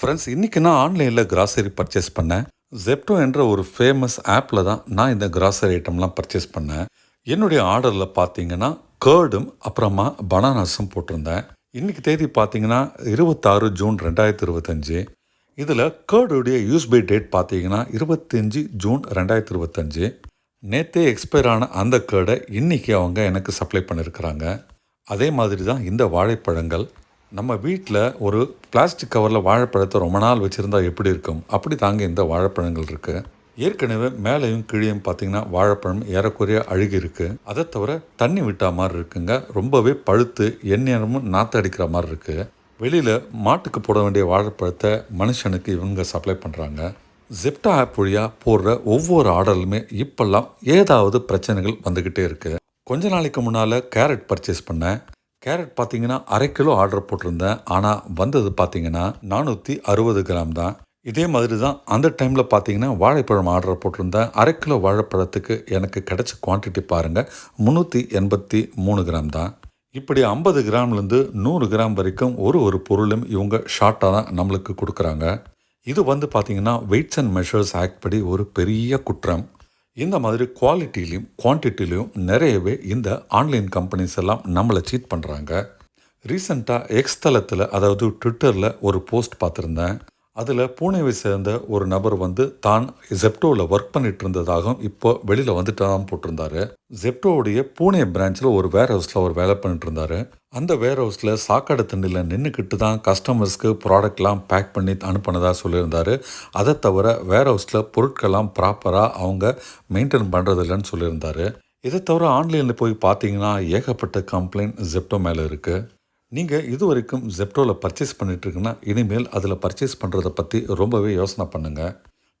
Friends இன்றைக்கி நான் ஆன்லைனில் கிராசரி பர்ச்சேஸ் பண்ணேன். ஜெப்டோ என்ற ஒரு ஃபேமஸ் ஆப்பில் தான் நான் இந்த கிராசரி ஐட்டம்லாம் பர்ச்சேஸ் பண்ணேன். என்னுடைய ஆர்டரில் பார்த்தீங்கன்னா கேர்டும் அப்புறமா பனானாஸும் போட்டிருந்தேன். இன்றைக்கி தேதி பார்த்தீங்கன்னா இருபத்தாறு ஜூன் ரெண்டாயிரத்தி இருபத்தஞ்சி. இதில் கேர்டுடைய யூஸ் பை டேட் பார்த்தீங்கன்னா இருபத்தஞ்சி ஜூன் ரெண்டாயிரத்தி இருபத்தஞ்சி. நேற்றே எக்ஸ்பயர் ஆன அந்த கேர்டை இன்றைக்கி அவங்க எனக்கு சப்ளை பண்ணியிருக்கிறாங்க அதே மாதிரி தான் இந்த வாழைப்பழங்கள் நம்ம வீட்டில் ஒரு பிளாஸ்டிக் கவரில் வாழைப்பழத்தை ரொம்ப நாள் வச்சுருந்தா எப்படி இருக்கும்? அப்படி தாங்க இந்த வாழைப்பழங்கள் இருக்குது ஏற்கனவே மேலேயும் கீழேயும் பார்த்தீங்கன்னா வாழைப்பழம் ஏறக்குறைய அழுகி இருக்குது அதை தவிர தண்ணி விட்டா மாதிரி இருக்குங்க. ரொம்பவே பழுத்து எந்நேரமும் நாற்று அடிக்கிற மாதிரி இருக்குது வெளியில் மாட்டுக்கு போட வேண்டிய வாழைப்பழத்தை மனுஷனுக்கு இவங்க சப்ளை பண்ணுறாங்க ஜெப்டா ஆப் வழியாக போடுற ஒவ்வொரு ஆர்டருமே இப்பெல்லாம் ஏதாவது பிரச்சனைகள் வந்துக்கிட்டே இருக்குது கொஞ்ச நாளைக்கு முன்னால் கேரட் பர்ச்சேஸ் பண்ணேன். கேரட் பார்த்தீங்கன்னா அரை கிலோ ஆர்டர் போட்டிருந்தேன். ஆனால் வந்தது பார்த்தீங்கன்னா நானூற்றி அறுபது கிராம் தான். இதே மாதிரி தான் அந்த டைமில் பார்த்தீங்கன்னா வாழைப்பழம் ஆர்டர் போட்டிருந்தேன். அரை கிலோ வாழைப்பழத்துக்கு எனக்கு கிடைச்ச குவான்டிட்டி பாருங்கள் முந்நூற்றி எண்பத்தி மூணு கிராம் தான். இப்படி ஐம்பது கிராம்லேருந்து நூறு கிராம் வரைக்கும் ஒரு ஒரு பொருளும் இவங்க ஷார்ட்டாக தான் நம்மளுக்கு கொடுக்குறாங்க. இது வந்து பார்த்தீங்கன்னா வெயிட்ஸ் அண்ட் மெஷர்ஸ் ஆக்ட் படி ஒரு பெரிய குற்றம். இந்த மாதிரி குவாலிட்டிலையும் குவான்டிட்டிலையும் நிறையவே இந்த ஆன்லைன் கம்பெனிஸ் எல்லாம் நம்மளை சீட் பண்ணுறாங்க ரீசண்டாக எக்ஸ் தளத்தில் அதாவது ட்விட்டரில் ஒரு போஸ்ட் பார்த்துருந்தேன். அதில் பூனேவை சேர்ந்த ஒரு நபர் வந்து தான் ஜெப்டோவில் ஒர்க் பண்ணிட்டு இருந்ததாகவும் இப்போ வெளியில் வந்துட்டு தான் போட்டிருந்தாரு. ஜெப்டோவுடைய பூனே பிரான்ச்சில் ஒரு வேர் ஹவுஸில் அவர் வேலை பண்ணிட்டு இருந்தாரு அந்த வேர் ஹவுஸில் சாக்கடை தண்ணியில் நின்றுக்கிட்டு தான் கஸ்டமர்ஸ்க்கு ப்ராடக்ட்லாம் பேக் பண்ணி அனுப்பினதாக சொல்லியிருந்தாரு. அதை தவிர வேர் ஹவுஸில் பொருட்கள்லாம் ப்ராப்பராக அவங்க மெயின்டைன் பண்ணுறதில்லன்னு சொல்லியிருந்தாரு. இதை தவிர ஆன்லைனில் போய் பார்த்தீங்கன்னா ஏகப்பட்ட கம்ப்ளைண்ட் ஜெப்டோ மேலே இருக்குது நீங்கள் இது வரைக்கும் ஜெப்டோவில் பர்ச்சேஸ் பண்ணிட்டுருக்குன்னா இனிமேல் அதில் பர்ச்சேஸ் பண்ணுறத பற்றி ரொம்பவே யோசனை பண்ணுங்கள்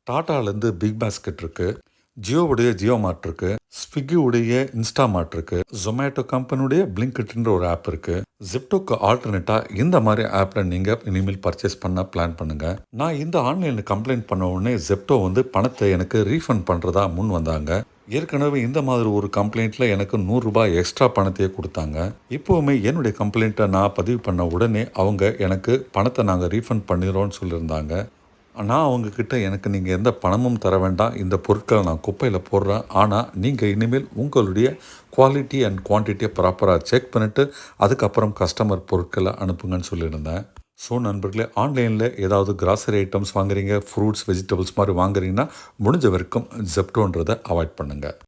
டாட்டாலேருந்து பிக் பாஸ்கெட் இருக்குது ஜியோவுடைய ஜியோ மார்ட் இருக்குது ஸ்விக்கியுடைய இன்ஸ்டா மார்ட் இருக்குது ஜொமேட்டோ கம்பெனியுடைய பிளிங்க்ட்ன்ற ஒரு ஆப் இருக்குது ஜெப்டோக்கு ஆல்டர்னேட்டாக இந்த மாதிரி ஆப்பில் நீங்கள் இனிமேல் பர்ச்சேஸ் பண்ண பிளான் பண்ணுங்கள் நான் இந்த ஆன்லைனில் கம்ப்ளைண்ட் பண்ண உடனே ஜெப்டோ வந்து பணத்தை எனக்கு ரீஃபண்ட் பண்ணுறதா முன் வந்தாங்க. ஏற்கனவே இந்த மாதிரி ஒரு கம்ப்ளைண்ட்டில் எனக்கு நூறுரூபா எக்ஸ்ட்ரா பணத்தையே கொடுத்தாங்க. இப்போவுமே என்னுடைய கம்ப்ளைண்ட்டை நான் பதிவு பண்ண உடனே அவங்க எனக்கு பணத்தை நாங்கள் ரீஃபண்ட் பண்ணிடுறோம்னு சொல்லியிருந்தாங்க. நான் அவங்கக்கிட்ட எனக்கு நீங்கள் எந்த பணமும் தர வேண்டாம் இந்த பொருட்களை நான் குப்பையில் போடுறேன். ஆனால் நீங்கள் இனிமேல் உங்களுடைய குவாலிட்டி அண்ட் குவான்டிட்டியை ப்ராப்பராக செக் பண்ணிவிட்டு அதுக்கப்புறம் கஸ்டமர் பொருட்களை அனுப்புங்கன்னு சொல்லியிருந்தேன். ஸோ நண்பர்களே ஆன்லைனில் ஏதாவது கிராசரி ஐட்டம்ஸ் வாங்குறீங்க ஃப்ரூட்ஸ் வெஜிடபிள்ஸ் மாதிரி வாங்குறீங்கன்னா முடிஞ்ச வரைக்கும் ஜெப்டோன்றதை அவாய்ட் பண்ணுங்கள்